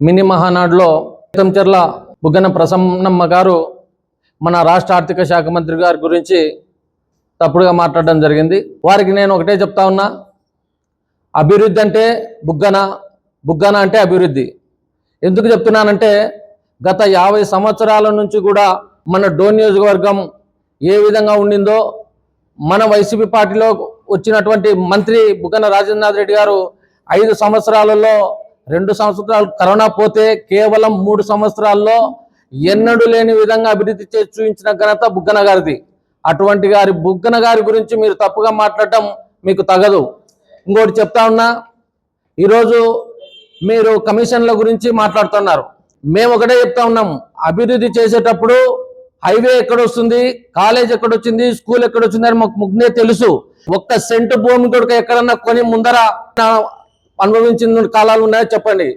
Mini మహానాడులో చెర్ల బుగ్గన ప్రసన్నమ్మ గారు మన రాష్ట్ర ఆర్థిక శాఖ మంత్రి గారి గురించి తప్పుడుగా మాట్లాడడం జరిగింది. వారికి నేను ఒకటే చెప్తా ఉన్నా అభివృద్ధి అంటే బుగ్గన బుగ్గన అంటే అభివృద్ధి. ఎందుకు చెప్తున్నానంటే గత యాభై సంవత్సరాల నుంచి కూడా మన డోన్ నియోజకవర్గం ఏ విధంగా ఉండిందో మన వైసీపీ పార్టీలో వచ్చినటువంటి మంత్రి బుగ్గన రాజేంద్రనాథ్ రెడ్డి గారు ఐదు సంవత్సరాలలో రెండు సంవత్సరాలు కరోనా పోతే కేవలం మూడు సంవత్సరాల్లో ఎన్నడూ లేని విధంగా అభివృద్ధి చేసి చూపించిన ఘనత బుగ్గన గారిది. అటువంటి గారి బుగ్గన గారి గురించి మీరు తప్పుగా మాట్లాడటం మీకు తగదు. ఇంకోటి చెప్తా ఉన్నా ఈరోజు మీరు కమిషన్ల గురించి మాట్లాడుతున్నారు. మేము ఒకటే చెప్తా ఉన్నాం అభివృద్ధి చేసేటప్పుడు హైవే ఎక్కడ వస్తుంది కాలేజ్ ఎక్కడ వచ్చింది స్కూల్ ఎక్కడ వచ్చింది అని మాకు ముందే తెలుసు. ఒక్క సెంటు భూమి కొడుకు ఎక్కడన్నా కొని ముందర అనుభవించిన కాలాలు ఉన్నాయో చెప్పండి.